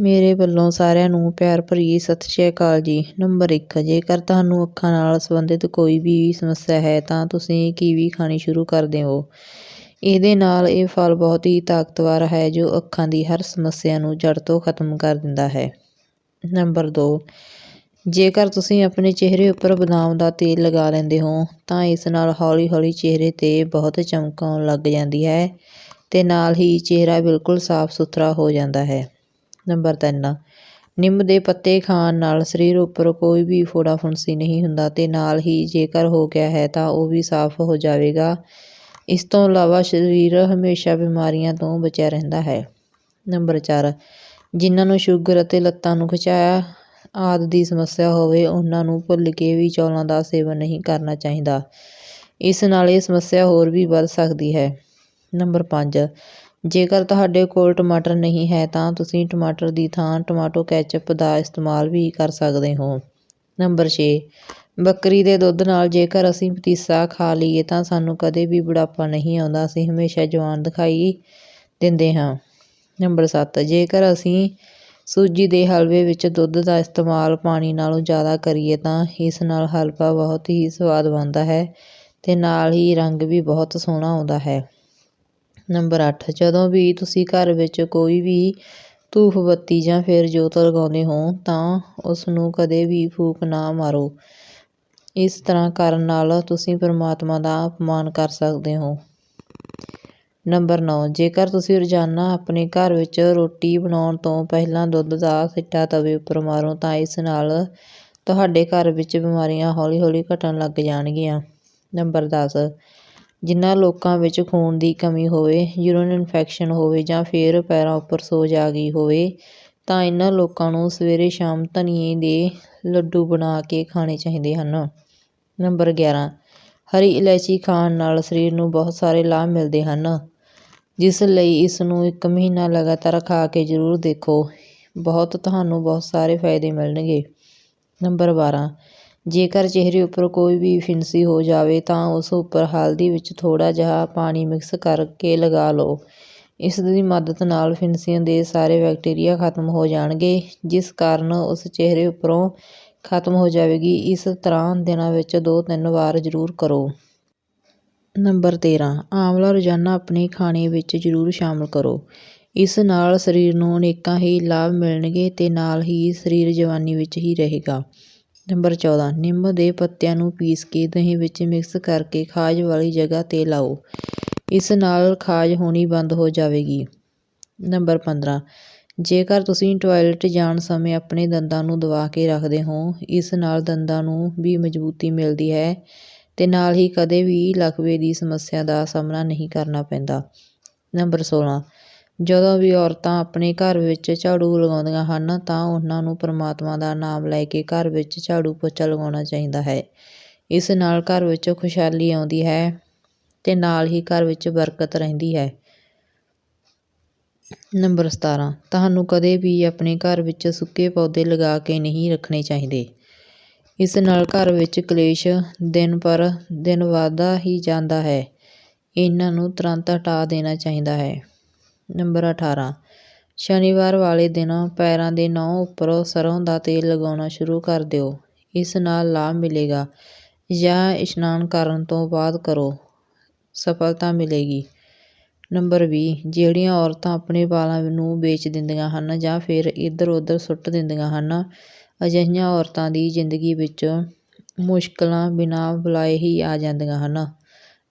ਮੇਰੇ ਵੱਲੋਂ ਸਾਰਿਆਂ ਨੂੰ ਪਿਆਰ ਭਰੀ ਸਤਿ ਸ਼੍ਰੀ ਅਕਾਲ ਜੀ। ਨੰਬਰ ਇੱਕ, ਜੇਕਰ ਤੁਹਾਨੂੰ ਅੱਖਾਂ ਨਾਲ ਸੰਬੰਧਿਤ ਕੋਈ ਵੀ ਸਮੱਸਿਆ ਹੈ, ਤਾਂ ਤੁਸੀਂ ਕੀਵੀ ਖਾਣੀ ਸ਼ੁਰੂ ਕਰ ਦਿਓ। ਇਹਦੇ ਨਾਲ ਇਹ ਫਲ ਬਹੁਤ ਹੀ ਤਾਕਤਵਰ ਹੈ, ਜੋ ਅੱਖਾਂ ਦੀ ਹਰ ਸਮੱਸਿਆ ਨੂੰ ਜੜ ਤੋਂ ਖਤਮ ਕਰ ਦਿੰਦਾ ਹੈ। ਨੰਬਰ ਦੋ, ਜੇਕਰ ਤੁਸੀਂ ਆਪਣੇ ਚਿਹਰੇ ਉੱਪਰ ਬਦਾਮ ਦਾ ਤੇਲ ਲਗਾ ਲੈਂਦੇ ਹੋ, ਤਾਂ ਇਸ ਨਾਲ ਹੌਲੀ ਹੌਲੀ ਚਿਹਰੇ 'ਤੇ ਬਹੁਤ ਚਮਕ ਆਉਣ ਲੱਗ ਜਾਂਦੀ ਹੈ ਅਤੇ ਨਾਲ ਹੀ ਚਿਹਰਾ ਬਿਲਕੁਲ ਸਾਫ਼ ਸੁਥਰਾ ਹੋ ਜਾਂਦਾ ਹੈ। ਨੰਬਰ ਤਿੰਨ। ਨਿੰਮ ਦੇ ਪੱਤੇ ਖਾਣ ਨਾਲ ਸਰੀਰ ਉੱਪਰ ਕੋਈ ਵੀ ਫੋੜਾ ਫੁੰਸੀ ਨਹੀਂ ਹੁੰਦਾ ਅਤੇ ਨਾਲ ਹੀ ਜੇਕਰ ਹੋ ਗਿਆ ਹੈ ਤਾਂ ਉਹ ਵੀ ਸਾਫ਼ ਹੋ ਜਾਵੇਗਾ। ਇਸ ਤੋਂ ਇਲਾਵਾ ਸਰੀਰ ਹਮੇਸ਼ਾ ਬਿਮਾਰੀਆਂ ਤੋਂ ਬਚਿਆ ਰਹਿੰਦਾ ਹੈ। ਨੰਬਰ ਚਾਰ। ਜਿਨ੍ਹਾਂ ਨੂੰ ਸ਼ੂਗਰ ਅਤੇ ਲੱਤਾਂ ਨੂੰ ਖਿਚਾਇਆ ਆਦਿ ਦੀ ਸਮੱਸਿਆ ਹੋਵੇ, ਉਹਨਾਂ ਨੂੰ ਭੁੱਲ ਕੇ ਵੀ ਚੌਲਾਂ ਦਾ ਸੇਵਨ ਨਹੀਂ ਕਰਨਾ ਚਾਹੀਦਾ। ਇਸ ਨਾਲ ਇਹ ਸਮੱਸਿਆ ਹੋਰ ਵੀ ਵੱਧ ਸਕਦੀ ਹੈ। ਨੰਬਰ ਪੰਜ। ਜੇਕਰ ਤੁਹਾਡੇ ਕੋਲ ਟਮਾਟਰ ਨਹੀਂ ਹੈ ਤਾਂ ਤੁਸੀਂ ਟਮਾਟਰ ਦੀ ਥਾਂ ਟਮਾਟੋ ਕੈਚਅਪ ਦਾ ਇਸਤੇਮਾਲ ਵੀ ਕਰ ਸਕਦੇ ਹੋ। ਨੰਬਰ ਛੇ, ਬੱਕਰੀ ਦੇ ਦੁੱਧ ਨਾਲ ਜੇਕਰ ਅਸੀਂ ਪਤੀਸਾ ਖਾ ਲਈਏ ਤਾਂ ਸਾਨੂੰ ਕਦੇ ਵੀ ਬੁਢਾਪਾ ਨਹੀਂ ਆਉਂਦਾ, ਅਸੀਂ ਹਮੇਸ਼ਾ ਜਵਾਨ ਦਿਖਾਈ ਦਿੰਦੇ ਹਾਂ। ਨੰਬਰ ਸੱਤ, ਜੇਕਰ ਅਸੀਂ ਸੂਜੀ ਦੇ ਹਲਵੇ ਵਿੱਚ ਦੁੱਧ ਦਾ ਇਸਤੇਮਾਲ ਪਾਣੀ ਨਾਲੋਂ ਜ਼ਿਆਦਾ ਕਰੀਏ ਤਾਂ ਇਸ ਨਾਲ ਹਲਵਾ ਬਹੁਤ ਹੀ ਸਵਾਦ ਬਣਦਾ ਹੈ ਅਤੇ ਨਾਲ ਹੀ ਰੰਗ ਵੀ ਬਹੁਤ ਸੋਹਣਾ ਆਉਂਦਾ ਹੈ। ਨੰਬਰ ਅੱਠ, ਜਦੋਂ ਵੀ ਤੁਸੀਂ ਘਰ ਵਿੱਚ ਕੋਈ ਵੀ ਧੂਫ ਬੱਤੀ ਜਾਂ ਫਿਰ ਜੋਤ ਲਗਾਉਂਦੇ ਹੋ, ਤਾਂ ਉਸ ਨੂੰ ਕਦੇ ਵੀ ਫੂਕ ਨਾ ਮਾਰੋ। ਇਸ ਤਰ੍ਹਾਂ ਕਰਨ ਨਾਲ ਤੁਸੀਂ ਪਰਮਾਤਮਾ ਦਾ ਅਪਮਾਨ ਕਰ ਸਕਦੇ ਹੋ। ਨੰਬਰ ਨੌਂ, ਜੇਕਰ ਤੁਸੀਂ ਰੋਜ਼ਾਨਾ ਆਪਣੇ ਘਰ ਵਿੱਚ ਰੋਟੀ ਬਣਾਉਣ ਤੋਂ ਪਹਿਲਾਂ ਦੁੱਧ ਦਾ ਸਿੱਟਾ ਤਵੇ ਉੱਪਰ ਮਾਰੋ, ਤਾਂ ਇਸ ਨਾਲ ਤੁਹਾਡੇ ਘਰ ਵਿੱਚ ਬਿਮਾਰੀਆਂ ਹੌਲੀ ਹੌਲੀ ਘਟਣ ਲੱਗ ਜਾਣਗੀਆਂ। ਨੰਬਰ ਦਸ ਜਿਨ੍ਹਾਂ ਲੋਕਾਂ ਵਿੱਚ ਖੂਨ ਦੀ ਕਮੀ ਹੋਵੇ, ਯੂਰਿਨ ਇਨਫੈਕਸ਼ਨ ਹੋਵੇ ਜਾਂ ਫਿਰ ਪੈਰਾਂ ਉੱਪਰ ਸੋਜ ਆ ਗਈ ਹੋਵੇ, ਤਾਂ ਇਹਨਾਂ ਲੋਕਾਂ ਨੂੰ ਸਵੇਰੇ ਸ਼ਾਮ ਧਨੀਏ ਦੇ ਲੱਡੂ ਬਣਾ ਕੇ ਖਾਣੇ ਚਾਹੀਦੇ ਹਨ। ਨੰਬਰ ਗਿਆਰਾਂ, ਹਰੀ ਇਲਾਇਚੀ ਖਾਣ ਨਾਲ ਸਰੀਰ ਨੂੰ ਬਹੁਤ ਸਾਰੇ ਲਾਭ ਮਿਲਦੇ ਹਨ। ਜਿਸ ਲਈ ਇਸ ਨੂੰ ਇੱਕ ਮਹੀਨਾ ਲਗਾਤਾਰ ਖਾ ਕੇ ਜ਼ਰੂਰ ਦੇਖੋ। ਬਹੁਤ ਤੁਹਾਨੂੰ ਬਹੁਤ ਸਾਰੇ ਫਾਇਦੇ ਮਿਲਣਗੇ। ਨੰਬਰ ਬਾਰਾਂ ਜੇਕਰ ਚਿਹਰੇ ਉੱਪਰ ਕੋਈ ਵੀ ਫਿੰਸੀ ਹੋ ਜਾਵੇ ਤਾਂ ਉਸ ਉੱਪਰ ਹਲਦੀ ਵਿੱਚ ਥੋੜ੍ਹਾ ਜਿਹਾ ਪਾਣੀ ਮਿਕਸ ਕਰਕੇ ਲਗਾ ਲਓ। ਇਸ ਦੀ ਮਦਦ ਨਾਲ ਫਿੰਸੀਆਂ ਦੇ ਸਾਰੇ ਬੈਕਟੀਰੀਆ ਖਤਮ ਹੋ ਜਾਣਗੇ, ਜਿਸ ਕਾਰਨ ਉਸ ਚਿਹਰੇ ਉੱਪਰੋਂ ਖਤਮ ਹੋ ਜਾਵੇਗੀ। ਇਸ ਤਰ੍ਹਾਂ ਦਿਨਾਂ ਵਿੱਚ ਦੋ ਤਿੰਨ ਵਾਰ ਜ਼ਰੂਰ ਕਰੋ। ਨੰਬਰ ਤੇਰ੍ਹਾਂ ਆਂਵਲਾ ਰੋਜ਼ਾਨਾ ਆਪਣੇ ਖਾਣੇ ਵਿੱਚ ਜ਼ਰੂਰ ਸ਼ਾਮਲ ਕਰੋ। ਇਸ ਨਾਲ ਸਰੀਰ ਨੂੰ ਅਨੇਕਾਂ ਹੀ ਲਾਭ ਮਿਲਣਗੇ ਅਤੇ ਨਾਲ ਹੀ ਸਰੀਰ ਜਵਾਨੀ ਵਿੱਚ ਹੀ ਰਹੇਗਾ। ਨੰਬਰ ਚੌਦ੍ਹਾਂ ਨਿੰਮ ਦੇ ਪੱਤਿਆਂ ਨੂੰ ਪੀਸ ਕੇ ਦਹੀਂ ਵਿੱਚ ਮਿਕਸ ਕਰਕੇ ਖਾਜ ਵਾਲੀ ਜਗ੍ਹਾ 'ਤੇ ਲਾਓ। ਇਸ ਨਾਲ ਖਾਜ ਹੋਣੀ ਬੰਦ ਹੋ ਜਾਵੇਗੀ। ਨੰਬਰ ਪੰਦਰਾਂ, ਜੇਕਰ ਤੁਸੀਂ ਟਾਇਲਟ ਜਾਣ ਸਮੇਂ ਆਪਣੇ ਦੰਦਾਂ ਨੂੰ ਦਬਾ ਕੇ ਰੱਖਦੇ ਹੋ, ਇਸ ਨਾਲ ਦੰਦਾਂ ਨੂੰ ਵੀ ਮਜ਼ਬੂਤੀ ਮਿਲਦੀ ਹੈ ਅਤੇ ਨਾਲ ਹੀ ਕਦੇ ਵੀ ਲਕਵੇ ਦੀ ਸਮੱਸਿਆ ਦਾ ਸਾਹਮਣਾ ਨਹੀਂ ਕਰਨਾ ਪੈਂਦਾ। ਨੰਬਰ ਸੋਲ੍ਹਾਂ ਜਦੋਂ ਵੀ ਔਰਤਾਂ ਆਪਣੇ ਘਰ ਵਿੱਚ ਝਾੜੂ ਲਗਾਉਂਦੀਆਂ ਹਨ, ਤਾਂ ਉਹਨਾਂ ਨੂੰ ਪਰਮਾਤਮਾ ਦਾ ਨਾਮ ਲੈ ਕੇ ਘਰ ਵਿੱਚ ਝਾੜੂ ਪੋਚਾ ਲਗਾਉਣਾ ਚਾਹੀਦਾ ਹੈ। ਇਸ ਨਾਲ ਘਰ ਵਿੱਚ ਖੁਸ਼ਹਾਲੀ ਆਉਂਦੀ ਹੈ ਅਤੇ ਨਾਲ ਹੀ ਘਰ ਵਿੱਚ ਬਰਕਤ ਰਹਿੰਦੀ ਹੈ। ਨੰਬਰ ਸਤਾਰਾਂ, ਤੁਹਾਨੂੰ ਕਦੇ ਵੀ ਆਪਣੇ ਘਰ ਵਿੱਚ ਸੁੱਕੇ ਪੌਦੇ ਲਗਾ ਕੇ ਨਹੀਂ ਰੱਖਣੇ ਚਾਹੀਦੇ। ਇਸ ਨਾਲ ਘਰ ਵਿੱਚ ਕਲੇਸ਼ ਦਿਨ ਪਰ ਦਿਨ ਵੱਧਦਾ ਹੀ ਜਾਂਦਾ ਹੈ। ਇਹਨਾਂ ਨੂੰ ਤੁਰੰਤ ਹਟਾ ਦੇਣਾ ਚਾਹੀਦਾ ਹੈ। ਨੰਬਰ ਅਠਾਰਾਂ। ਸ਼ਨੀਵਾਰ ਵਾਲੇ ਦਿਨ ਪੈਰਾਂ ਦੇ ਨਹੁੰ ਉੱਪਰ ਸਰ੍ਹੋਂ ਦਾ ਤੇਲ ਲਗਾਉਣਾ ਸ਼ੁਰੂ ਕਰ ਦਿਓ। ਇਸ ਨਾਲ ਲਾਭ ਮਿਲੇਗਾ। ਜਾਂ ਇਸ਼ਨਾਨ ਕਰਨ ਤੋਂ ਬਾਅਦ ਕਰੋ। ਸਫਲਤਾ ਮਿਲੇਗੀ। ਨੰਬਰ ਵੀਹ। ਜਿਹੜੀਆਂ ਔਰਤਾਂ ਆਪਣੇ ਵਾਲਾਂ ਨੂੰ ਵੇਚ ਦਿੰਦੀਆਂ ਹਨ ਜਾਂ ਫਿਰ ਇੱਧਰ ਉੱਧਰ ਸੁੱਟ ਦਿੰਦੀਆਂ ਹਨ, ਅਜਿਹੀਆਂ ਔਰਤਾਂ ਦੀ ਜ਼ਿੰਦਗੀ ਵਿੱਚ ਮੁਸ਼ਕਲਾਂ ਬਿਨਾਂ ਬੁਲਾਏ ਹੀ ਆ ਜਾਂਦੀਆਂ ਹਨ।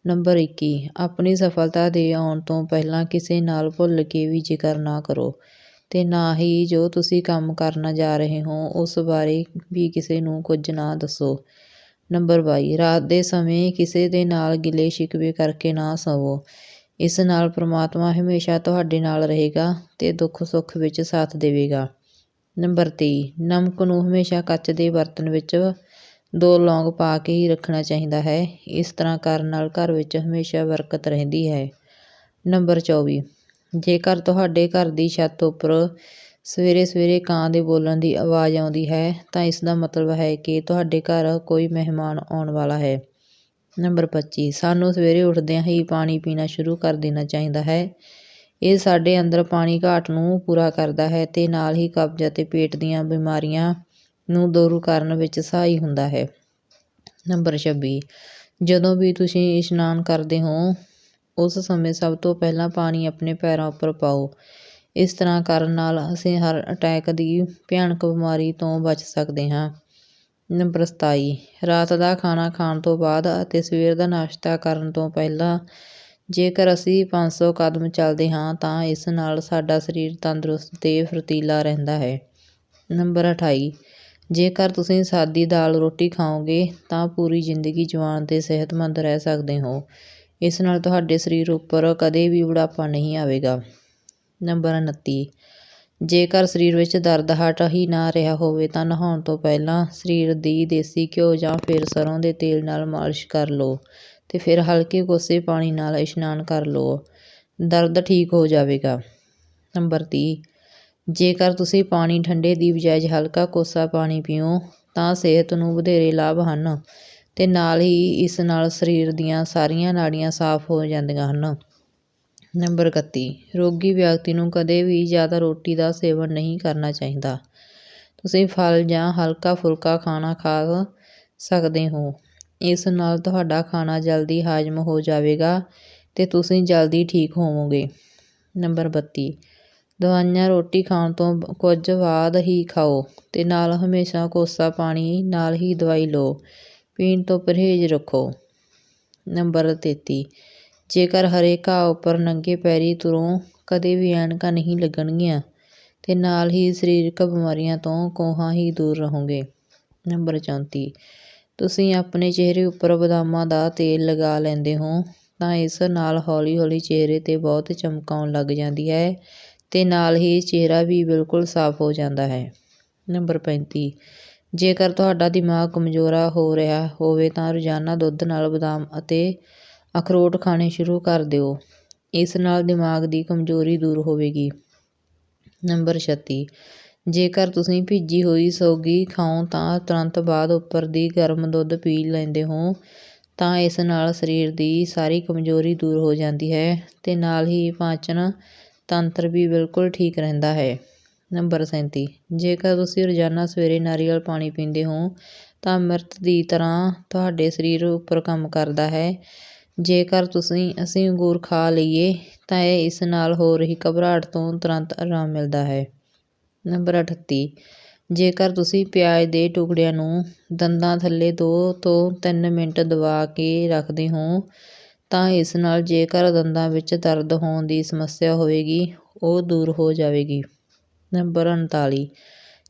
ਨੰਬਰ ਇੱਕੀ, ਆਪਣੀ ਸਫਲਤਾ ਦੇ ਆਉਣ ਤੋਂ ਪਹਿਲਾਂ ਕਿਸੇ ਨਾਲ ਭੁੱਲ ਕੇ ਵੀ ਜ਼ਿਕਰ ਨਾ ਕਰੋ ਅਤੇ ਨਾ ਹੀ ਜੋ ਤੁਸੀਂ ਕੰਮ ਕਰਨ ਜਾ ਰਹੇ ਹੋ, ਉਸ ਬਾਰੇ ਵੀ ਕਿਸੇ ਨੂੰ ਕੁਝ ਨਾ ਦੱਸੋ। ਨੰਬਰ ਬਾਈ, ਰਾਤ ਦੇ ਸਮੇਂ ਕਿਸੇ ਦੇ ਨਾਲ ਗਿਲੇ ਸ਼ਿਕਵੇ ਕਰਕੇ ਨਾ ਸੌਵੋ। ਇਸ ਨਾਲ ਪ੍ਰਮਾਤਮਾ ਹਮੇਸ਼ਾ ਤੁਹਾਡੇ ਨਾਲ ਰਹੇਗਾ ਅਤੇ ਦੁੱਖ ਸੁੱਖ ਵਿੱਚ ਸਾਥ ਦੇਵੇਗਾ। ਨੰਬਰ ਤੀਹ, ਨਮਕ ਨੂੰ ਹਮੇਸ਼ਾ ਕੱਚ ਦੇ ਬਰਤਨ ਵਿੱਚ ਦੋ ਲੌਂਗ ਪਾ ਕੇ ਹੀ ਰੱਖਣਾ ਚਾਹੀਦਾ ਹੈ। ਇਸ ਤਰ੍ਹਾਂ ਕਰਨ ਨਾਲ ਘਰ ਵਿੱਚ ਹਮੇਸ਼ਾ ਬਰਕਤ ਰਹਿੰਦੀ ਹੈ। ਨੰਬਰ ਚੌਵੀ। ਜੇਕਰ ਤੁਹਾਡੇ ਘਰ ਦੀ ਛੱਤ ਉੱਪਰ ਸਵੇਰੇ ਸਵੇਰੇ ਕਾਂ ਦੇ ਬੋਲਣ ਦੀ ਆਵਾਜ਼ ਆਉਂਦੀ ਹੈ, ਤਾਂ ਇਸ ਦਾ ਮਤਲਬ ਹੈ ਕਿ ਤੁਹਾਡੇ ਘਰ ਕੋਈ ਮਹਿਮਾਨ ਆਉਣ ਵਾਲਾ ਹੈ। ਨੰਬਰ ਪੱਚੀ। ਸਾਨੂੰ ਸਵੇਰੇ ਉੱਠਦਿਆਂ ਹੀ ਪਾਣੀ ਪੀਣਾ ਸ਼ੁਰੂ ਕਰ ਦੇਣਾ ਚਾਹੀਦਾ ਹੈ। ਇਹ ਸਾਡੇ ਅੰਦਰ ਪਾਣੀ ਘਾਟ ਨੂੰ ਪੂਰਾ ਕਰਦਾ ਹੈ ਤੇ ਨਾਲ ਹੀ ਕਬਜ਼ ਅਤੇ ਪੇਟ ਦੀਆਂ ਬਿਮਾਰੀਆਂ ਨੂੰ ਦੂਰ ਕਰਨ ਵਿੱਚ ਸਹਾਈ ਹੁੰਦਾ ਹੈ। ਨੰਬਰ 26 ਜਦੋਂ ਵੀ ਤੁਸੀਂ ਇਸ਼ਨਾਨ ਕਰਦੇ ਹੋ, ਉਸ ਸਮੇਂ ਸਭ ਤੋਂ ਪਹਿਲਾਂ ਪਾਣੀ ਆਪਣੇ ਪੈਰਾਂ ਉੱਪਰ ਪਾਓ। ਇਸ ਤਰ੍ਹਾਂ ਕਰਨ ਨਾਲ ਅਸੀਂ ਹਰ ਅਟੈਕ ਦੀ ਭਿਆਨਕ ਬਿਮਾਰੀ ਤੋਂ ਬਚ ਸਕਦੇ ਹਾਂ। ਨੰਬਰ 27 ਰਾਤ ਦਾ ਖਾਣਾ ਖਾਣ ਤੋਂ ਬਾਅਦ ਅਤੇ ਸਵੇਰ ਦਾ ਨਾਸ਼ਤਾ ਕਰਨ ਤੋਂ ਪਹਿਲਾਂ, ਜੇਕਰ ਅਸੀਂ 500 ਕਦਮ ਚੱਲਦੇ ਹਾਂ, ਤਾਂ ਇਸ ਨਾਲ ਸਾਡਾ ਸਰੀਰ ਤੰਦਰੁਸਤ ਤੇ ਫੁਰਤੀਲਾ ਰਹਿੰਦਾ ਹੈ। ਨੰਬਰ 28 ਜੇਕਰ ਤੁਸੀਂ ਸਾਦੀ ਦਾਲ ਰੋਟੀ ਖਾਓਗੇ, ਤਾਂ ਪੂਰੀ ਜ਼ਿੰਦਗੀ ਜਵਾਨ ਤੇ ਸਿਹਤਮੰਦ ਰਹਿ ਸਕਦੇ ਹੋ। ਇਸ ਨਾਲ ਤੁਹਾਡੇ ਸਰੀਰ ਉੱਪਰ ਕਦੇ ਵੀ ਬੁਢਾਪਾ ਨਹੀਂ ਆਵੇਗਾ। ਨੰਬਰ 29 ਜੇਕਰ ਸਰੀਰ ਵਿੱਚ ਦਰਦ ਹਟ ਹੀ ਨਾ ਰਿਹਾ ਹੋਵੇ, ਤਾਂ ਨਹਾਉਣ ਤੋਂ ਪਹਿਲਾਂ ਸਰੀਰ ਦੀ ਦੇਸੀ ਘਿਓ ਜਾਂ ਫਿਰ ਸਰ੍ਹੋਂ ਦੇ ਤੇਲ ਨਾਲ ਮਾਲਿਸ਼ ਕਰ ਲਓ ਅਤੇ ਫਿਰ ਹਲਕੇ ਕੋਸੇ ਪਾਣੀ ਨਾਲ ਇਸ਼ਨਾਨ ਕਰ ਲਓ। ਦਰਦ ਠੀਕ ਹੋ ਜਾਵੇਗਾ। ਨੰਬਰ ਤੀਹ। ਜੇਕਰ ਤੁਸੀਂ ਪਾਣੀ ਠੰਡੇ ਦੀ ਬਜਾਏ ਹਲਕਾ ਕੋਸਾ ਪਾਣੀ ਪੀਓ, ਤਾਂ ਸਿਹਤ ਨੂੰ ਵਧੇਰੇ ਲਾਭ ਹਨ ਅਤੇ ਨਾਲ ਹੀ ਇਸ ਨਾਲ ਸਰੀਰ ਦੀਆਂ ਸਾਰੀਆਂ ਨਾੜੀਆਂ ਸਾਫ਼ ਹੋ ਜਾਂਦੀਆਂ ਹਨ। ਨੰਬਰ 31 ਰੋਗੀ ਵਿਅਕਤੀ ਨੂੰ ਕਦੇ ਵੀ ਜ਼ਿਆਦਾ ਰੋਟੀ ਦਾ ਸੇਵਨ ਨਹੀਂ ਕਰਨਾ ਚਾਹੀਦਾ। ਤੁਸੀਂ ਫਲ ਜਾਂ ਹਲਕਾ ਫੁਲਕਾ ਖਾਣਾ ਖਾ ਸਕਦੇ ਹੋ। ਇਸ ਨਾਲ ਤੁਹਾਡਾ ਖਾਣਾ ਜਲਦੀ ਹਾਜ਼ਮ ਹੋ ਜਾਵੇਗਾ ਅਤੇ ਤੁਸੀਂ ਜਲਦੀ ਠੀਕ ਹੋਵੋਗੇ। ਨੰਬਰ 32 ਦਵਾਈਆਂ, ਰੋਟੀ ਖਾਣ ਤੋਂ ਕੁਝ ਬਾਅਦ ਹੀ ਖਾਓ ਅਤੇ ਨਾਲ ਹਮੇਸ਼ਾ ਕੋਸਾ ਪਾਣੀ ਨਾਲ ਹੀ ਦਵਾਈ ਲਓ। ਪੀਣ ਤੋਂ ਪਰਹੇਜ਼ ਰੱਖੋ। ਨੰਬਰ 33 ਜੇਕਰ ਹਰੇ ਘਾਹ ਉੱਪਰ ਨੰਗੇ ਪੈਰੀ ਤੁਰੋ ਕਦੇ ਵੀ ਐਨਕਾਂ ਨਹੀਂ ਲੱਗਣਗੀਆਂ ਅਤੇ ਨਾਲ ਹੀ ਸਰੀਰਕ ਬਿਮਾਰੀਆਂ ਤੋਂ ਕੋਹਾਂ ਹੀ ਦੂਰ ਰਹੋਗੇ। ਨੰਬਰ 34 ਤੁਸੀਂ ਆਪਣੇ ਚਿਹਰੇ ਉੱਪਰ ਬਦਾਮਾਂ ਦਾ ਤੇਲ ਲਗਾ ਲੈਂਦੇ ਹੋ ਤਾਂ ਇਸ ਨਾਲ ਹੌਲੀ ਹੌਲੀ ਚਿਹਰੇ 'ਤੇ ਬਹੁਤ ਚਮਕ ਆਉਣ ਲੱਗ ਜਾਂਦੀ ਹੈ ਅਤੇ ਨਾਲ ਹੀ ਚਿਹਰਾ ਵੀ ਬਿਲਕੁਲ ਸਾਫ਼ ਹੋ ਜਾਂਦਾ ਹੈ। ਨੰਬਰ 35 ਜੇਕਰ ਤੁਹਾਡਾ ਦਿਮਾਗ ਕਮਜ਼ੋਰਾ ਹੋ ਰਿਹਾ ਹੋਵੇ ਤਾਂ ਰੋਜ਼ਾਨਾ ਦੁੱਧ ਨਾਲ ਬਦਾਮ ਅਤੇ ਅਖਰੋਟ ਖਾਣੇ ਸ਼ੁਰੂ ਕਰ ਦਿਓ। ਇਸ ਨਾਲ ਦਿਮਾਗ ਦੀ ਕਮਜ਼ੋਰੀ ਦੂਰ ਹੋਵੇਗੀ। ਨੰਬਰ 36 ਜੇਕਰ ਤੁਸੀਂ ਭਿੱਜੀ ਹੋਈ ਸੌਗੀ ਖਾਓ ਤਾਂ ਤੁਰੰਤ ਬਾਅਦ ਉੱਪਰ ਦੀ ਗਰਮ ਦੁੱਧ ਪੀ ਲੈਂਦੇ ਹੋ, ਤਾਂ ਇਸ ਨਾਲ ਸਰੀਰ ਦੀ ਸਾਰੀ ਕਮਜ਼ੋਰੀ ਦੂਰ ਹੋ ਜਾਂਦੀ ਹੈ ਅਤੇ ਨਾਲ ਹੀ ਪਾਚਨ ਤੰਤਰ ਵੀ ਬਿਲਕੁਲ ਠੀਕ ਰਹਿੰਦਾ ਹੈ। ਨੰਬਰ 37 ਜੇਕਰ ਤੁਸੀਂ ਰੋਜ਼ਾਨਾ ਸਵੇਰੇ ਨਾਰੀਅਲ ਪਾਣੀ ਪੀਂਦੇ ਹੋ, ਤਾਂ ਅੰਮ੍ਰਿਤ ਦੀ ਤਰ੍ਹਾਂ ਤੁਹਾਡੇ ਸਰੀਰ ਉੱਪਰ ਕੰਮ ਕਰਦਾ ਹੈ। ਜੇਕਰ ਤੁਸੀਂ ਅਸੀਂ ਅੰਗੂਰ ਖਾ ਲਈਏ, ਤਾਂ ਇਹ ਇਸ ਨਾਲ ਹੋ ਰਹੀ ਘਬਰਾਹਟ ਤੋਂ ਤੁਰੰਤ ਆਰਾਮ ਮਿਲਦਾ ਹੈ। ਨੰਬਰ 38 ਜੇਕਰ ਤੁਸੀਂ ਪਿਆਜ਼ ਦੇ ਟੁਕੜਿਆਂ ਨੂੰ ਦੰਦਾਂ ਥੱਲੇ 2 ਤੋਂ 3 ਮਿੰਟ ਦਬਾ ਕੇ ਰੱਖਦੇ ਹੋ ਤਾਂ ਇਸ ਨਾਲ ਜੇਕਰ ਦੰਦਾਂ ਵਿੱਚ ਦਰਦ ਹੋਣ ਦੀ ਸਮੱਸਿਆ ਹੋਵੇਗੀ, ਉਹ ਦੂਰ ਹੋ ਜਾਵੇਗੀ। ਨੰਬਰ 39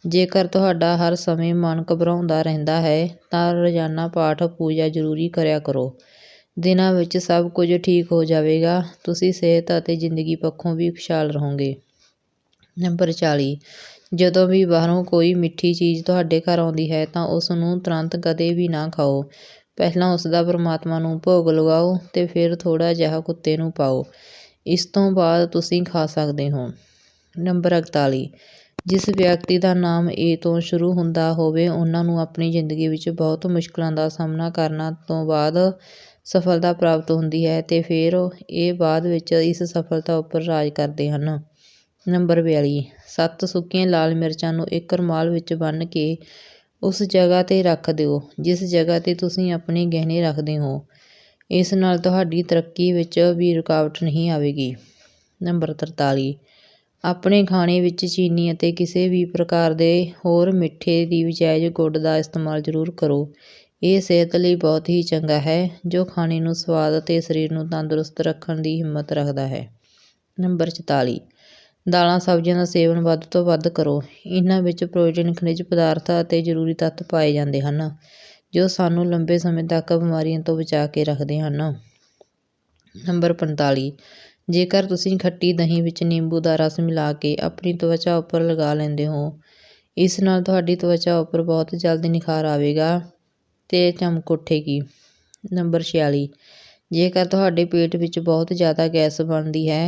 ਜੇਕਰ ਤੁਹਾਡਾ ਹਰ ਸਮੇਂ ਮਨ ਘਬਰਾਉਂਦਾ ਰਹਿੰਦਾ ਹੈ, ਤਾਂ ਰੋਜ਼ਾਨਾ ਪਾਠ ਪੂਜਾ ਜ਼ਰੂਰੀ ਕਰਿਆ ਕਰੋ। ਦਿਨਾਂ ਵਿੱਚ ਸਭ ਕੁਝ ਠੀਕ ਹੋ ਜਾਵੇਗਾ, ਤੁਸੀਂ ਸਿਹਤ ਅਤੇ ਜ਼ਿੰਦਗੀ ਪੱਖੋਂ ਵੀ ਖੁਸ਼ਹਾਲ ਰਹੋਗੇ। ਨੰਬਰ 40 ਜਦੋਂ ਵੀ ਬਾਹਰੋਂ ਕੋਈ ਮਿੱਠੀ ਚੀਜ਼ ਤੁਹਾਡੇ ਘਰ ਆਉਂਦੀ ਹੈ, ਤਾਂ ਉਸ ਨੂੰ ਤੁਰੰਤ ਕਦੇ ਵੀ ਨਾ ਖਾਓ। ਪਹਿਲਾਂ ਉਸਦਾ ਪਰਮਾਤਮਾ ਨੂੰ ਭੋਗ ਲਗਾਓ ਅਤੇ ਫਿਰ ਥੋੜ੍ਹਾ ਜਿਹਾ ਕੁੱਤੇ ਨੂੰ ਪਾਓ। ਇਸ ਤੋਂ ਬਾਅਦ ਤੁਸੀਂ ਖਾ ਸਕਦੇ ਹੋ। ਨੰਬਰ 41 ਜਿਸ ਵਿਅਕਤੀ ਦਾ ਨਾਮ ਏ ਤੋਂ ਸ਼ੁਰੂ ਹੁੰਦਾ ਹੋਵੇ, ਉਹਨਾਂ ਨੂੰ ਆਪਣੀ ਜ਼ਿੰਦਗੀ ਵਿੱਚ ਬਹੁਤ ਮੁਸ਼ਕਲਾਂ ਦਾ ਸਾਹਮਣਾ ਕਰਨਾ ਤੋਂ ਬਾਅਦ ਸਫਲਤਾ ਪ੍ਰਾਪਤ ਹੁੰਦੀ ਹੈ ਅਤੇ ਫਿਰ ਇਹ ਬਾਅਦ ਵਿੱਚ ਇਸ ਸਫਲਤਾ ਉੱਪਰ ਰਾਜ ਕਰਦੇ ਹਨ। ਨੰਬਰ 42 ਸੱਤ ਸੁੱਕੀਆਂ ਲਾਲ ਮਿਰਚਾਂ ਨੂੰ ਇੱਕ ਰੁਮਾਲ ਵਿੱਚ ਬੰਨ੍ਹ ਕੇ ਉਸ ਜਗ੍ਹਾ 'ਤੇ ਰੱਖ ਦਿਓ, ਜਿਸ ਜਗ੍ਹਾ 'ਤੇ ਤੁਸੀਂ ਆਪਣੇ ਗਹਿਣੇ ਰੱਖਦੇ ਹੋ। ਇਸ ਨਾਲ ਤੁਹਾਡੀ ਤਰੱਕੀ ਵਿੱਚ ਵੀ ਰੁਕਾਵਟ ਨਹੀਂ ਆਵੇਗੀ। ਨੰਬਰ 43 ਆਪਣੇ ਖਾਣੇ ਵਿੱਚ ਚੀਨੀ ਅਤੇ ਕਿਸੇ ਵੀ ਪ੍ਰਕਾਰ ਦੇ ਹੋਰ ਮਿੱਠੇ ਦੀ ਬਜਾਏ ਗੁੜ ਦਾ ਇਸਤੇਮਾਲ ਜ਼ਰੂਰ ਕਰੋ। ਇਹ ਸਿਹਤ ਲਈ ਬਹੁਤ ਹੀ ਚੰਗਾ ਹੈ, ਜੋ ਖਾਣੇ ਨੂੰ ਸਵਾਦ ਅਤੇ ਸਰੀਰ ਨੂੰ ਤੰਦਰੁਸਤ ਰੱਖਣ ਦੀ ਹਿੰਮਤ ਰੱਖਦਾ ਹੈ। ਨੰਬਰ 44 ਦਾਲਾਂ, ਸਬਜ਼ੀਆਂ ਦਾ ਸੇਵਨ ਵੱਧ ਤੋਂ ਵੱਧ ਕਰੋ। ਇਹਨਾਂ ਵਿੱਚ ਪ੍ਰੋਟੀਨ, ਖਣਿਜ ਪਦਾਰਥ ਅਤੇ ਜ਼ਰੂਰੀ ਤੱਤ ਪਾਏ ਜਾਂਦੇ ਹਨ, ਜੋ ਸਾਨੂੰ ਲੰਬੇ ਸਮੇਂ ਤੱਕ ਬਿਮਾਰੀਆਂ ਤੋਂ ਬਚਾ ਕੇ ਰੱਖਦੇ ਹਨ। ਨੰਬਰ 45 ਜੇਕਰ ਤੁਸੀਂ ਖੱਟੀ ਦਹੀਂ ਵਿੱਚ ਨਿੰਬੂ ਦਾ ਰਸ ਮਿਲਾ ਕੇ ਆਪਣੀ ਤਵਚਾ ਉੱਪਰ ਲਗਾ ਲੈਂਦੇ ਹੋ, ਇਸ ਨਾਲ ਤੁਹਾਡੀ ਤਵਚਾ ਉੱਪਰ ਬਹੁਤ ਜਲਦੀ ਨਿਖਾਰ ਆਵੇਗਾ ਤੇ ਚਮਕ ਉੱਠੇਗੀ। ਨੰਬਰ 46 ਜੇਕਰ ਤੁਹਾਡੇ ਪੇਟ ਵਿੱਚ ਬਹੁਤ ਜ਼ਿਆਦਾ ਗੈਸ ਬਣਦੀ ਹੈ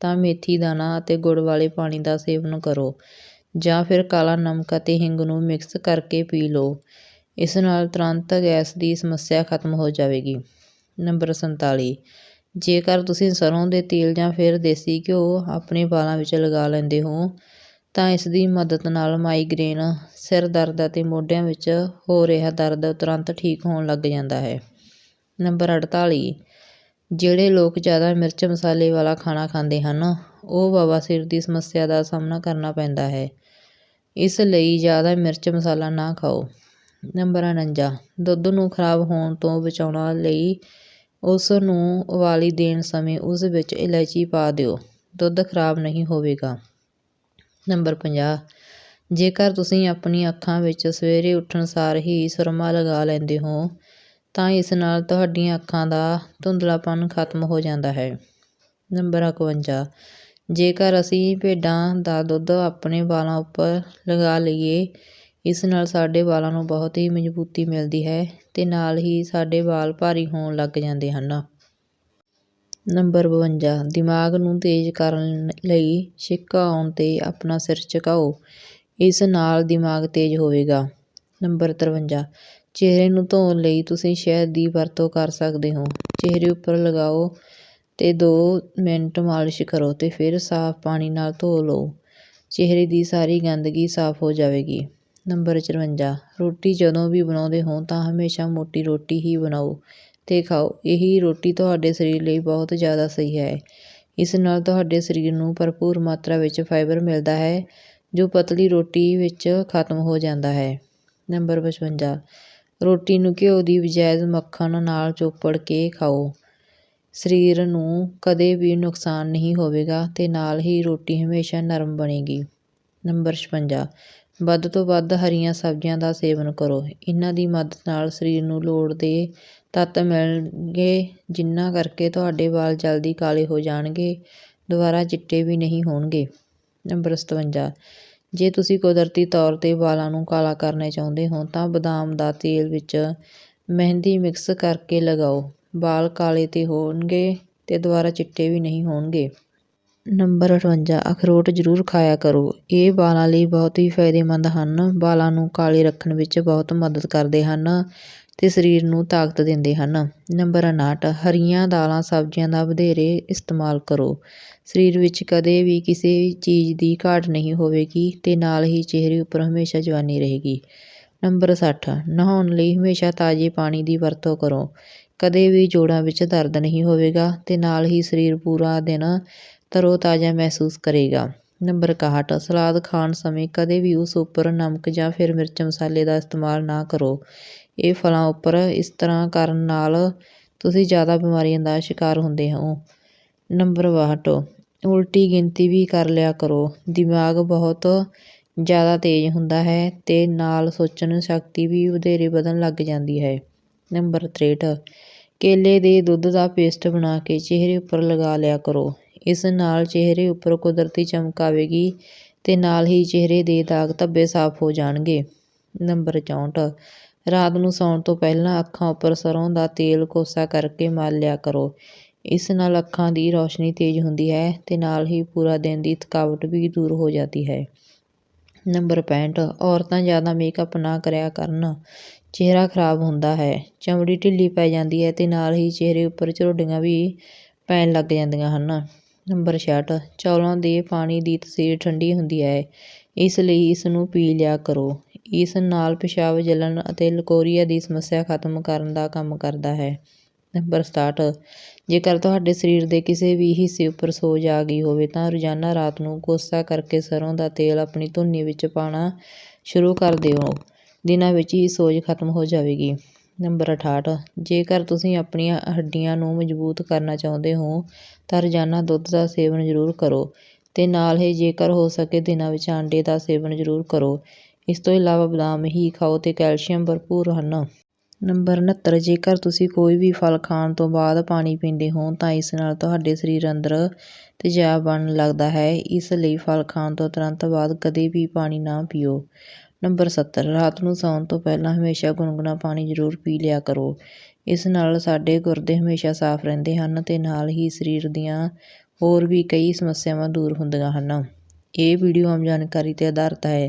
ਤਾਂ ਮੇਥੀ ਦਾਣਾ ਅਤੇ ਗੁੜ ਵਾਲੇ ਪਾਣੀ ਦਾ ਸੇਵਨ ਕਰੋ ਜਾਂ ਫਿਰ ਕਾਲਾ ਨਮਕ ਅਤੇ ਹਿੰਗ ਨੂੰ ਮਿਕਸ ਕਰਕੇ ਪੀ ਲਓ। ਇਸ ਨਾਲ ਤੁਰੰਤ ਗੈਸ ਦੀ ਸਮੱਸਿਆ ਖਤਮ ਹੋ ਜਾਵੇਗੀ। ਨੰਬਰ 47 ਜੇਕਰ ਤੁਸੀਂ ਸਰ੍ਹੋਂ ਦੇ ਤੇਲ ਜਾਂ ਫਿਰ ਦੇਸੀ ਘਿਓ ਆਪਣੇ ਵਾਲਾਂ ਵਿੱਚ ਲਗਾ ਲੈਂਦੇ ਹੋ, ਤਾਂ ਇਸ ਦੀ ਮਦਦ ਨਾਲ ਮਾਈਗ੍ਰੇਨ, ਸਿਰ ਦਰਦ ਅਤੇ ਮੋਢਿਆਂ ਵਿੱਚ ਹੋ ਰਿਹਾ ਦਰਦ ਤੁਰੰਤ ਠੀਕ ਹੋਣ ਲੱਗ ਜਾਂਦਾ ਹੈ। ਨੰਬਰ 48 ਜਿਹੜੇ ਲੋਕ ਜ਼ਿਆਦਾ ਮਿਰਚ ਮਸਾਲੇ ਵਾਲਾ ਖਾਣਾ ਖਾਂਦੇ ਹਨ, ਉਹ ਬਵਾਸੀਰ ਦੀ ਸਮੱਸਿਆ ਦਾ ਸਾਹਮਣਾ ਕਰਨਾ ਪੈਂਦਾ ਹੈ। ਇਸ ਲਈ ਜ਼ਿਆਦਾ ਮਿਰਚ ਮਸਾਲਾ ਨਾ ਖਾਓ। ਨੰਬਰ 49 ਦੁੱਧ ਨੂੰ ਖਰਾਬ ਹੋਣ ਤੋਂ ਬਚਾਉਣ ਲਈ ਉਸ ਨੂੰ ਉਬਾਲੀ ਦੇਣ ਸਮੇਂ ਉਸ ਵਿੱਚ ਇਲਾਇਚੀ ਪਾ ਦਿਓ। ਦੁੱਧ ਖਰਾਬ ਨਹੀਂ ਹੋਵੇਗਾ। ਨੰਬਰ 50 ਜੇਕਰ ਤੁਸੀਂ ਆਪਣੀ ਅੱਖਾਂ ਵਿੱਚ ਸਵੇਰੇ ਉੱਠਣ ਸਾਰ ਹੀ ਸੁਰਮਾ ਲਗਾ ਲੈਂਦੇ ਹੋ ਤਾਂ ਇਸ ਨਾਲ ਤੁਹਾਡੀਆਂ ਅੱਖਾਂ ਦਾ ਧੁੰਦਲਾਪਨ ਖਤਮ ਹੋ ਜਾਂਦਾ ਹੈ। ਨੰਬਰ 51 ਜੇਕਰ ਅਸੀਂ ਭੇਡਾਂ ਦਾ ਦੁੱਧ ਆਪਣੇ ਵਾਲਾਂ ਉੱਪਰ ਲਗਾ ਲਈਏ, ਇਸ ਨਾਲ ਸਾਡੇ ਵਾਲਾਂ ਨੂੰ ਬਹੁਤ ਹੀ ਮਜ਼ਬੂਤੀ ਮਿਲਦੀ ਹੈ ਅਤੇ ਨਾਲ ਹੀ ਸਾਡੇ ਵਾਲ ਭਾਰੀ ਹੋਣ ਲੱਗ ਜਾਂਦੇ ਹਨ। ਨੰਬਰ 52 ਦਿਮਾਗ ਨੂੰ ਤੇਜ਼ ਕਰਨ ਲਈ ਛਿੱਕਾ ਆਉਣ 'ਤੇ ਆਪਣਾ ਸਿਰ ਝੁਕਾਓ। ਇਸ ਨਾਲ ਦਿਮਾਗ ਤੇਜ਼ ਹੋਵੇਗਾ। ਨੰਬਰ 53 ਚਿਹਰੇ ਨੂੰ ਧੋਣ ਲਈ ਤੁਸੀਂ ਸ਼ਹਿਦ ਦੀ ਵਰਤੋਂ ਕਰ ਸਕਦੇ ਹੋ। ਚਿਹਰੇ ਉੱਪਰ ਲਗਾਓ ਅਤੇ ਦੋ ਮਿੰਟ ਮਾਲਿਸ਼ ਕਰੋ ਅਤੇ ਫਿਰ ਸਾਫ਼ ਪਾਣੀ ਨਾਲ ਧੋ ਲਓ। ਚਿਹਰੇ ਦੀ ਸਾਰੀ ਗੰਦਗੀ ਸਾਫ਼ ਹੋ ਜਾਵੇਗੀ। ਨੰਬਰ 54 ਰੋਟੀ ਜਦੋਂ ਵੀ ਬਣਾਉਂਦੇ ਹੋ ਤਾਂ ਹਮੇਸ਼ਾ ਮੋਟੀ ਰੋਟੀ ਹੀ ਬਣਾਓ ਅਤੇ ਖਾਓ। ਇਹੀ ਰੋਟੀ ਤੁਹਾਡੇ ਸਰੀਰ ਲਈ ਬਹੁਤ ਜ਼ਿਆਦਾ ਸਹੀ ਹੈ। ਇਸ ਨਾਲ ਤੁਹਾਡੇ ਸਰੀਰ ਨੂੰ ਭਰਪੂਰ ਮਾਤਰਾ ਵਿੱਚ ਫਾਈਬਰ ਮਿਲਦਾ ਹੈ, ਜੋ ਪਤਲੀ ਰੋਟੀ ਵਿੱਚ ਖਤਮ ਹੋ ਜਾਂਦਾ ਹੈ। ਨੰਬਰ 55 ਰੋਟੀ ਨੂੰ ਘਿਓ ਦੀ ਬਜਾਏ ਮੱਖਣ ਨਾਲ ਚੋਪੜ ਕੇ ਖਾਓ। ਸਰੀਰ ਨੂੰ ਕਦੇ ਵੀ ਨੁਕਸਾਨ ਨਹੀਂ ਹੋਵੇਗਾ ਅਤੇ ਨਾਲ ਹੀ ਰੋਟੀ ਹਮੇਸ਼ਾ ਨਰਮ ਬਣੇਗੀ। ਨੰਬਰ 56 ਵੱਧ ਤੋਂ ਵੱਧ ਹਰੀਆਂ ਸਬਜ਼ੀਆਂ ਦਾ ਸੇਵਨ ਕਰੋ। ਇਹਨਾਂ ਦੀ ਮਦਦ ਨਾਲ ਸਰੀਰ ਨੂੰ ਲੋੜ ਦੇ ਤੱਤ ਮਿਲਣਗੇ ਜਿਨ੍ਹਾਂ ਕਰਕੇ ਤੁਹਾਡੇ ਵਾਲ ਜਲਦੀ ਕਾਲੇ ਹੋ ਜਾਣਗੇ, ਦੁਬਾਰਾ ਚਿੱਟੇ ਵੀ ਨਹੀਂ ਹੋਣਗੇ। ਨੰਬਰ 57 ਜੇ ਤੁਸੀਂ ਕੁਦਰਤੀ ਤੌਰ 'ਤੇ ਵਾਲਾਂ ਨੂੰ ਕਾਲਾ ਕਰਨਾ ਚਾਹੁੰਦੇ ਹੋ, ਤਾਂ ਬਦਾਮ ਦਾ ਤੇਲ ਵਿੱਚ ਮਹਿੰਦੀ ਮਿਕਸ ਕਰਕੇ ਲਗਾਓ। ਵਾਲ ਕਾਲੇ ਤੇ ਹੋਣਗੇ ਅਤੇ ਦੁਬਾਰਾ ਚਿੱਟੇ ਵੀ ਨਹੀਂ ਹੋਣਗੇ। ਨੰਬਰ 58 ਅਖਰੋਟ ਜ਼ਰੂਰ ਖਾਇਆ ਕਰੋ। ਇਹ ਵਾਲਾਂ ਲਈ ਬਹੁਤ ਹੀ ਫਾਇਦੇਮੰਦ ਹਨ। ਵਾਲਾਂ ਨੂੰ ਕਾਲੇ ਰੱਖਣ ਵਿੱਚ ਬਹੁਤ ਮਦਦ ਕਰਦੇ ਹਨ। ਅਤੇ ਸਰੀਰ ਨੂੰ ਤਾਕਤ ਦਿੰਦੇ ਹਨ। ਨੰਬਰ 59 ਹਰੀਆਂ ਦਾਲਾਂ ਸਬਜ਼ੀਆਂ ਦਾ ਵਧੇਰੇ ਇਸਤੇਮਾਲ ਕਰੋ। ਸਰੀਰ ਵਿੱਚ ਕਦੇ ਵੀ ਕਿਸੇ ਚੀਜ਼ ਦੀ ਘਾਟ ਨਹੀਂ ਹੋਵੇਗੀ ਅਤੇ ਨਾਲ ਹੀ ਚਿਹਰੇ ਉੱਪਰ ਹਮੇਸ਼ਾ ਜਵਾਨੀ ਰਹੇਗੀ। ਨੰਬਰ ਸੱਠ, ਨਹਾਉਣ ਲਈ ਹਮੇਸ਼ਾ ਤਾਜ਼ੇ ਪਾਣੀ ਦੀ ਵਰਤੋਂ ਕਰੋ। ਕਦੇ ਵੀ ਜੋੜਾਂ ਵਿੱਚ ਦਰਦ ਨਹੀਂ ਹੋਵੇਗਾ ਅਤੇ ਨਾਲ ਹੀ ਸਰੀਰ ਪੂਰਾ ਦਿਨ ਤਰੋ ਤਾਜ਼ਾ ਮਹਿਸੂਸ ਕਰੇਗਾ। ਨੰਬਰ 61 ਸਲਾਦ ਖਾਣ ਸਮੇਂ ਕਦੇ ਵੀ ਉਸ ਉੱਪਰ ਨਮਕ ਜਾਂ ਫਿਰ ਮਿਰਚ ਮਸਾਲੇ ਦਾ ਇਸਤੇਮਾਲ ਨਾ ਕਰੋ। ਇਹ ਫਲਾਂ ਉੱਪਰ ਇਸ ਤਰ੍ਹਾਂ ਕਰਨ ਨਾਲ ਤੁਸੀਂ ਜ਼ਿਆਦਾ ਬਿਮਾਰੀਆਂ ਦਾ ਸ਼ਿਕਾਰ ਹੁੰਦੇ ਹੋ। ਨੰਬਰ 62 ਉਲਟੀ ਗਿਣਤੀ ਵੀ ਕਰ ਲਿਆ ਕਰੋ। ਦਿਮਾਗ ਬਹੁਤ ਜ਼ਿਆਦਾ ਤੇਜ਼ ਹੁੰਦਾ ਹੈ ਅਤੇ ਨਾਲ ਸੋਚਣ ਸ਼ਕਤੀ ਵੀ ਵਧੇਰੇ ਵਧਣ ਲੱਗ ਜਾਂਦੀ ਹੈ। ਨੰਬਰ 63 ਕੇਲੇ ਦੇ ਦੁੱਧ ਦਾ ਪੇਸਟ ਬਣਾ ਕੇ ਚਿਹਰੇ ਉੱਪਰ ਲਗਾ ਲਿਆ ਕਰੋ। ਇਸ ਨਾਲ ਚਿਹਰੇ ਉੱਪਰ ਕੁਦਰਤੀ ਚਮਕ ਆਵੇਗੀ ਅਤੇ ਨਾਲ ਹੀ ਚਿਹਰੇ ਦੇ ਦਾਗ ਧੱਬੇ ਸਾਫ਼ ਹੋ ਜਾਣਗੇ। ਨੰਬਰ 64 ਰਾਤ ਨੂੰ ਸੌਣ ਤੋਂ ਪਹਿਲਾਂ ਅੱਖਾਂ ਉੱਪਰ ਸਰ੍ਹੋਂ ਦਾ ਤੇਲ ਕੋਸਾ ਕਰਕੇ ਮਲ ਲਿਆ ਕਰੋ। ਇਸ ਨਾਲ ਅੱਖਾਂ ਦੀ ਰੌਸ਼ਨੀ ਤੇਜ਼ ਹੁੰਦੀ ਹੈ ਅਤੇ ਨਾਲ ਹੀ ਪੂਰਾ ਦਿਨ ਦੀ ਥਕਾਵਟ ਵੀ ਦੂਰ ਹੋ ਜਾਂਦੀ ਹੈ। ਨੰਬਰ 65 ਔਰਤਾਂ ਜ਼ਿਆਦਾ ਮੇਕਅਪ ਨਾ ਕਰਿਆ ਕਰਨ। ਚਿਹਰਾ ਖਰਾਬ ਹੁੰਦਾ ਹੈ, ਚਮੜੀ ਢਿੱਲੀ ਪੈ ਜਾਂਦੀ ਹੈ ਅਤੇ ਨਾਲ ਹੀ ਚਿਹਰੇ ਉੱਪਰ ਝੁਰੜੀਆਂ ਵੀ ਪੈਣ ਲੱਗ ਜਾਂਦੀਆਂ ਹਨ। ਨੰਬਰ 66 ਚੌਲਾਂ ਦੇ ਪਾਣੀ ਦੀ ਤਸੀਰ ਠੰਡੀ ਹੁੰਦੀ ਹੈ, ਇਸ ਲਈ ਇਸ ਨੂੰ ਪੀ ਲਿਆ ਕਰੋ। ਇਸ ਨਾਲ ਪਿਸ਼ਾਬ ਜਲਣ ਅਤੇ ਲਕੋਰੀਆ ਦੀ ਸਮੱਸਿਆ ਖਤਮ ਕਰਨ ਦਾ ਕੰਮ ਕਰਦਾ ਹੈ। ਨੰਬਰ 67 ਜੇਕਰ ਤੁਹਾਡੇ ਸਰੀਰ ਦੇ ਕਿਸੇ ਵੀ ਹਿੱਸੇ ਉੱਪਰ ਸੋਜ ਆ ਗਈ ਹੋਵੇ ਤਾਂ ਰੋਜ਼ਾਨਾ ਰਾਤ ਨੂੰ ਕੋਸਾ ਕਰਕੇ ਸਰੋਂ ਦਾ ਤੇਲ ਆਪਣੀ ਧੁੰਨੀ ਵਿੱਚ ਪਾਉਣਾ ਸ਼ੁਰੂ ਕਰ ਦਿਓ। ਦਿਨਾਂ ਵਿੱਚ ਹੀ ਸੋਜ ਖਤਮ ਹੋ ਜਾਵੇਗੀ। ਨੰਬਰ 68 ਜੇਕਰ ਤੁਸੀਂ ਆਪਣੀਆਂ ਹੱਡੀਆਂ ਨੂੰ ਮਜ਼ਬੂਤ ਕਰਨਾ ਚਾਹੁੰਦੇ ਹੋ ਤਾਂ ਰੋਜ਼ਾਨਾ ਦੁੱਧ ਦਾ ਸੇਵਨ ਜ਼ਰੂਰ ਕਰੋ ਤੇ ਨਾਲ ਹੀ ਜੇਕਰ ਹੋ ਸਕੇ ਦਿਨਾਂ ਵਿੱਚ ਆਂਡੇ ਦਾ ਸੇਵਨ ਜ਼ਰੂਰ ਕਰੋ। ਇਸ ਤੋਂ ਇਲਾਵਾ ਬਦਾਮ, ਹੀ ਖਾਓ ਤੇ ਕੈਲਸ਼ੀਅਮ ਭਰਪੂਰ ਹਨ। ਨੰਬਰ 69 ਜੇਕਰ ਤੁਸੀਂ ਕੋਈ ਵੀ ਫਲ ਖਾਣ ਤੋਂ ਬਾਅਦ ਪਾਣੀ ਪੀਂਦੇ ਹੋ, ਤਾਂ ਇਸ ਨਾਲ ਤੁਹਾਡੇ ਸਰੀਰ ਅੰਦਰ ਤੇਜ਼ਾਬ ਬਣਨ ਲੱਗਦਾ ਹੈ। ਇਸ ਲਈ ਫਲ ਖਾਣ ਤੋਂ ਤੁਰੰਤ ਬਾਅਦ ਕਦੇ ਵੀ ਪਾਣੀ ਨਾ ਪੀਓ। ਨੰਬਰ 70 ਰਾਤ ਨੂੰ ਸੌਣ ਤੋਂ ਪਹਿਲਾਂ ਹਮੇਸ਼ਾ ਗੁਨਗੁਣਾ ਪਾਣੀ ਜ਼ਰੂਰ ਪੀ ਲਿਆ ਕਰੋ। ਇਸ ਨਾਲ ਸਾਡੇ ਗੁਰਦੇ ਹਮੇਸ਼ਾ ਸਾਫ਼ ਰਹਿੰਦੇ ਹਨ ਤੇ ਨਾਲ ਹੀ ਸਰੀਰ ਦੀਆਂ ਹੋਰ ਵੀ ਕਈ ਸਮੱਸਿਆਵਾਂ ਦੂਰ ਹੁੰਦੀਆਂ ਹਨ। ਇਹ ਵੀਡੀਓ ਆਮ ਜਾਣਕਾਰੀ 'ਤੇ ਆਧਾਰਿਤ ਹੈ।